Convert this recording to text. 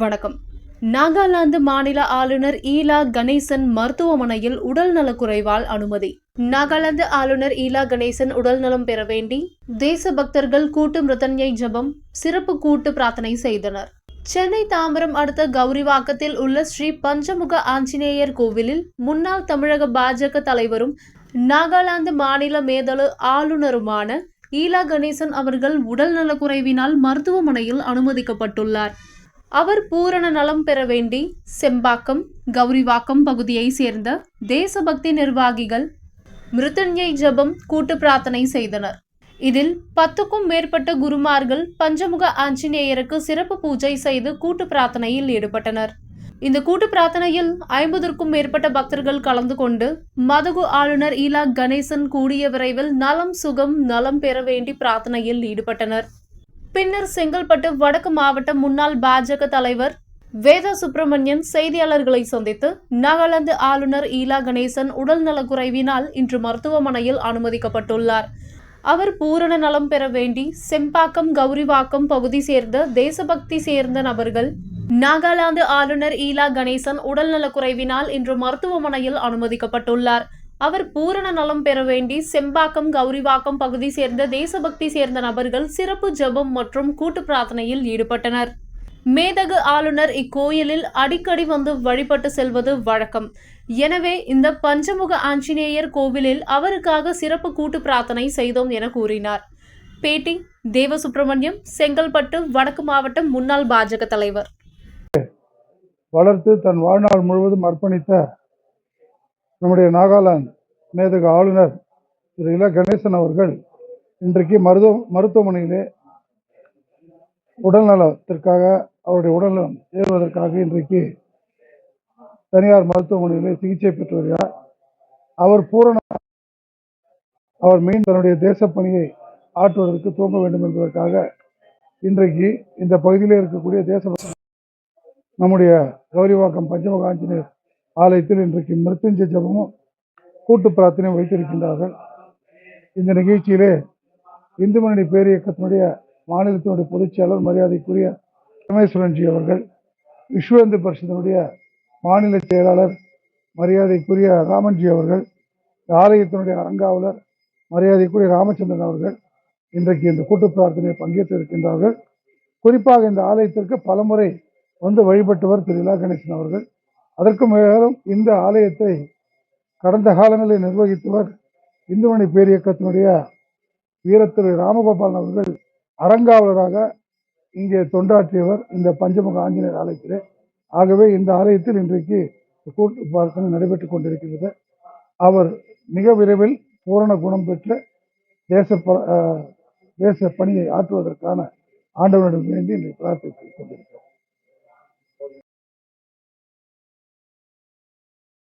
வணக்கம். நாகாலாந்து மாநில ஆளுநர் ஈலா கணேசன் மருத்துவமனையில் உடல் நலக்குறைவால் அனுமதி. நாகாலாந்து ஆளுநர் ஈலா கணேசன் உடல்நலம் பெற வேண்டி தேச பக்தர்கள் கூட்டு மிருதன்யை ஜபம் சிறப்பு கூட்டு பிரார்த்தனை செய்தனர். சென்னை தாம்பரம் அடுத்த கௌரிவாக்கத்தில் உள்ள ஸ்ரீ பஞ்சமுக ஆஞ்சநேயர் கோவிலில் முன்னாள் தமிழக பாஜக தலைவரும் நாகாலாந்து மாநில மேதள ஆளுநருமான ஈலா கணேசன் அவர்கள் உடல் நலக்குறைவினால் மருத்துவமனையில் அனுமதிக்கப்பட்டுள்ளார். அவர் பூரண நலம் பெற வேண்டி செம்பாக்கம் கௌரிவாக்கம் பகுதியை சேர்ந்த தேசபக்தி நிர்வாகிகள் மிருத்தன்யை ஜபம் கூட்டு பிரார்த்தனை செய்தனர். இதில் பத்துக்கும் மேற்பட்ட குருமார்கள் பஞ்சமுக ஆஞ்சநேயருக்கு சிறப்பு பூஜை செய்து கூட்டு பிரார்த்தனையில் ஈடுபட்டனர். இந்த கூட்டு பிரார்த்தனையில் ஐம்பதற்கும் மேற்பட்ட பக்தர்கள் கலந்து கொண்டு மதகு ஆளுநர் ஈலா கணேசன் கூடிய விரைவில் நலம் சுகம் நலம் பெற வேண்டி பிரார்த்தனையில் ஈடுபட்டனர். பின்னர் செங்கல்பட்டு வடக்கு மாவட்ட முன்னாள் பாஜக தலைவர் வேதா சுப்பிரமணியன் செய்தியாளர்களை சந்தித்து நாகாலாந்து ஆளுநர் ஈலா கணேசன் உடல் நலக்குறைவினால் இன்று மருத்துவமனையில் அனுமதிக்கப்பட்டுள்ளார். அவர் பூரண நலம் பெற வேண்டி செம்பாக்கம் கௌரிவாக்கம் பகுதி சேர்ந்த தேசபக்தி சேர்ந்த நபர்கள் நாகாலாந்து ஆளுநர் ஈலா கணேசன் உடல்நலக்குறைவினால் இன்று மருத்துவமனையில் அனுமதிக்கப்பட்டுள்ளார். அவர் பூரண நலம் பெற வேண்டி செம்பாக்கம் கௌரிவாக்கம் பகுதி சேர்ந்த தேசபக்தி சேர்ந்த நபர்கள் சிறப்பு ஜெபம் மற்றும் கூட்டு பிரார்த்தனையில் ஈடுபட்டனர். மேதகு ஆளுநர் இக்கோயிலில் அடிக்கடி வந்து வழிபட்டு செல்வது வழக்கம். எனவே இந்த பஞ்சமுக ஆஞ்சநேயர் கோவிலில் அவருக்காக சிறப்பு கூட்டு பிரார்த்தனை செய்தோம் என கூறினார். பேட்டி தேவசுப்பிரமணியம் செங்கல்பட்டு வடக்கு மாவட்ட முன்னாள் பாஜக தலைவர். வளர்த்து தன் வாழ்நாள் முழுவதும் அர்ப்பணித்த நம்முடைய நாகாலாந்து மேதக ஆளுநர் திரு இல கணேசன் அவர்கள் இன்றைக்கு மருத்துவ மருத்துவமனையிலே உடல்நலத்திற்காக அவருடைய உடல்நலம் ஏறுவதற்காக இன்றைக்கு தனியார் மருத்துவமனையிலே சிகிச்சை பெற்று வருகிறார் அவர் பூரண அவர் மீண்டும் தன்னுடைய தேசப்பணியை ஆற்றுவதற்கு துவங்க வேண்டும் என்பதற்காக இன்றைக்கு இந்த பகுதியிலே இருக்கக்கூடிய தேச நம்முடைய கௌரிவாக்கம் பஞ்சமுக ஆஞ்சநேயர் ஆலயத்தில் இன்றைக்கு மிருத்துஞ்ச ஜபமும் கூட்டு பிரார்த்தனையும் வைத்திருக்கின்றார்கள். இந்த நிகழ்ச்சியிலே இந்து முன்னணி பேரியக்கத்தினுடைய மாநிலத்தினுடைய பொதுச் செயலர் மரியாதைக்குரிய ரமேஸ்வரன்ஜி அவர்கள் விஸ்வந்து பரிஷத்தினுடைய மாநில செயலாளர் மரியாதைக்குரிய ராமன்ஜி அவர்கள் ஆலயத்தினுடைய அறங்காவலர் மரியாதைக்குரிய ராமச்சந்திரன் அவர்கள் இன்றைக்கு இந்த கூட்டு பிரார்த்தனையை பங்கேற்று இருக்கின்றார்கள் குறிப்பாக இந்த ஆலயத்திற்கு பலமுறை வந்து வழிபட்டவர் திரு இலா கணேசன் அவர்கள். அதற்கு மேலும் இந்த ஆலயத்தை கடந்த காலங்களில் நிர்வகித்தவர் இந்துமணி பேரியக்கத்தினுடைய வீரத்திரு ராமகோபாலன் அவர்கள் அறங்காவலராக இங்கே தொண்டாற்றியவர் இந்த பஞ்சமுக ஆஞ்சநேயர் ஆலயத்திலே. ஆகவே இந்த ஆலயத்தில் இன்றைக்கு கூட்டு பிரார்த்தனை நடைபெற்றுக் கொண்டிருக்கிறது அவர் மிக விரைவில் பூரண குணம் பெற்று தேச ப- தேச பணியை ஆற்றுவதற்கான ஆண்டவனிடம் வேண்டி இன்றைக்கு பிரார்த்தித்துக் கொண்டிருக்கிறார்.